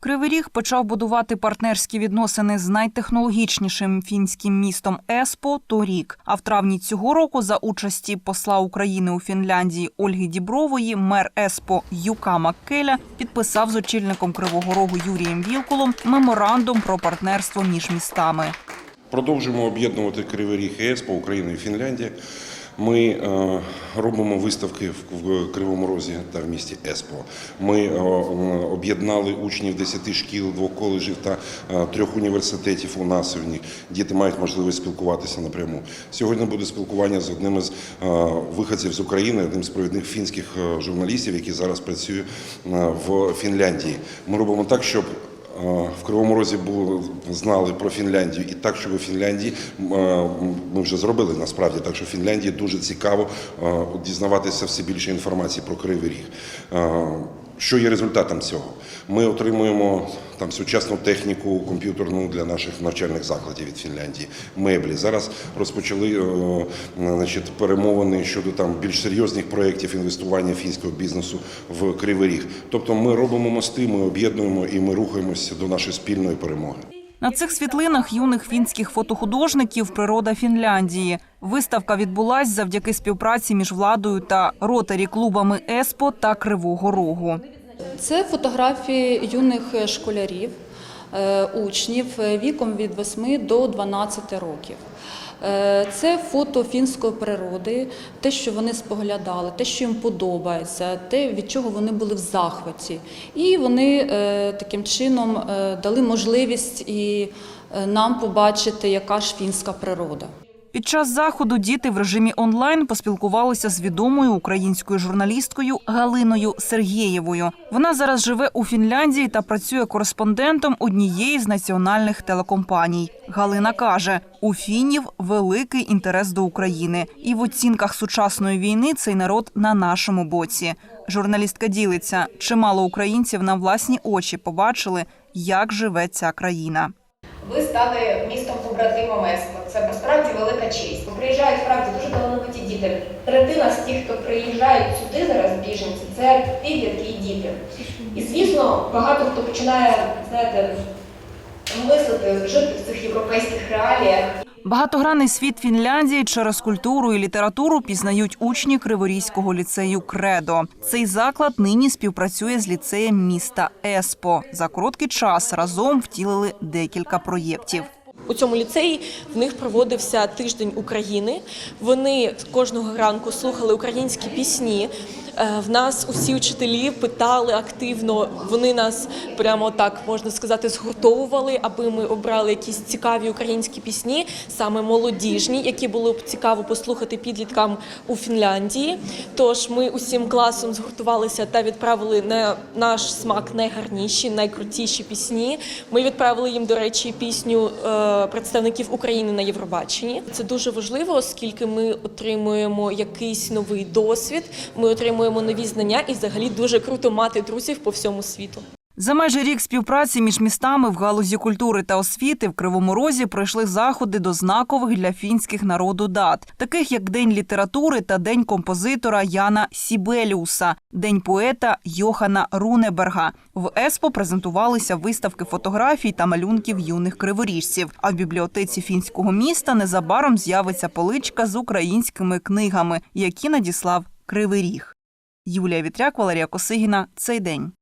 Кривий Ріг почав будувати партнерські відносини з найтехнологічнішим фінським містом Еспо торік. А в травні цього року, за участі посла України у Фінляндії Ольги Дібрової, мер Еспо Юка Маккеля підписав з очільником Кривого Рогу Юрієм Вілкулом меморандум про партнерство між містами. Продовжуємо об'єднувати Кривий Ріг і ЕСПО, Україна і Фінляндія. Ми е, робимо виставки в, Кривому Розі та в місті Еспо. Ми е, об'єднали учнів 10 шкіл, двох коледжів та е, трьох університетів у нас. Діти мають можливість спілкуватися напряму. Сьогодні буде спілкування з одним із виходців з України, одним з провідних фінських журналістів, який зараз працює в Фінляндії. Ми робимо так, щоб в Кривому Розі було знали про Фінляндію і так, що в Фінляндії ми вже зробили насправді так, що в Фінляндії дуже цікаво дізнаватися все більше інформації про Кривий Ріг. Що є результатом цього? Ми отримуємо там сучасну техніку комп'ютерну для наших навчальних закладів від Фінляндії, меблі. Зараз розпочали е, значить, перемовини щодо там більш серйозних проєктів інвестування фінського бізнесу в Кривий Ріг. Тобто ми робимо мости, ми об'єднуємо і ми рухаємося до нашої спільної перемоги. На цих світлинах юних фінських фотохудожників Природа Фінляндії. Виставка відбулась завдяки співпраці між владою та ротарі клубами Еспо та Кривого Рогу. Це фотографії юних школярів, е, учнів е, віком від 8 до 12 років. Е, Це фото фінської природи, те, що вони споглядали, те, що їм подобається, те, від чого вони були в захваті. І вони е, таким чином е, дали можливість і нам побачити, яка ж фінська природа. Під час заходу діти в режимі онлайн поспілкувалися з відомою українською журналісткою Галиною Сергєєвою. Вона зараз живе у Фінляндії та працює кореспондентом однієї з національних телекомпаній. Галина каже: у фінів великий інтерес до України, і в оцінках сучасної війни цей народ на нашому боці. Журналістка ділиться, чимало українців на власні очі побачили, як живе ця країна. Ви стали містом побратимом ЕСКО. Це насправді велика честь. Приїжджають справді дуже талановиті діти. Третина з тих, хто приїжджають сюди зараз, біженці, це підлітки і діти. І звісно, багато хто починає, знаєте, мислити, жити в цих європейських реаліях. Багатогранний світ Фінляндії через культуру і літературу пізнають учні Криворізького ліцею Кредо. Цей заклад нині співпрацює з ліцеєм міста Еспо. За короткий час разом втілили декілька проєктів. У цьому ліцеї в них проводився тиждень України. Вони кожного ранку слухали українські пісні. Е, В нас усі вчителі питали активно. Вони нас прямо так можна сказати згуртовували, аби ми обрали якісь цікаві українські пісні, саме молодіжні, які було б цікаво послухати підліткам у Фінляндії. Тож ми усім класом згуртувалися та відправили на наш смак найгарніші, найкрутіші пісні. Ми відправили їм, до речі, пісню е, представників України на Євробаченні. Це дуже важливо, оскільки ми отримуємо якийсь новий досвід, ми отримуємо нові знання, і взагалі дуже круто мати друзів по всьому світу. За майже рік співпраці між містами в галузі культури та освіти в Кривому Розі пройшли заходи до знакових для фінських народу дат, таких як День літератури та День композитора Яна Сібеліуса, День поета Йохана Рунеберга. В Еспо презентувалися виставки фотографій та малюнків юних криворіжців. А в бібліотеці фінського міста незабаром з'явиться поличка з українськими книгами, які надіслав Кривий Ріг. Юлія Вітряк, Валерія Косигіна. Цей день.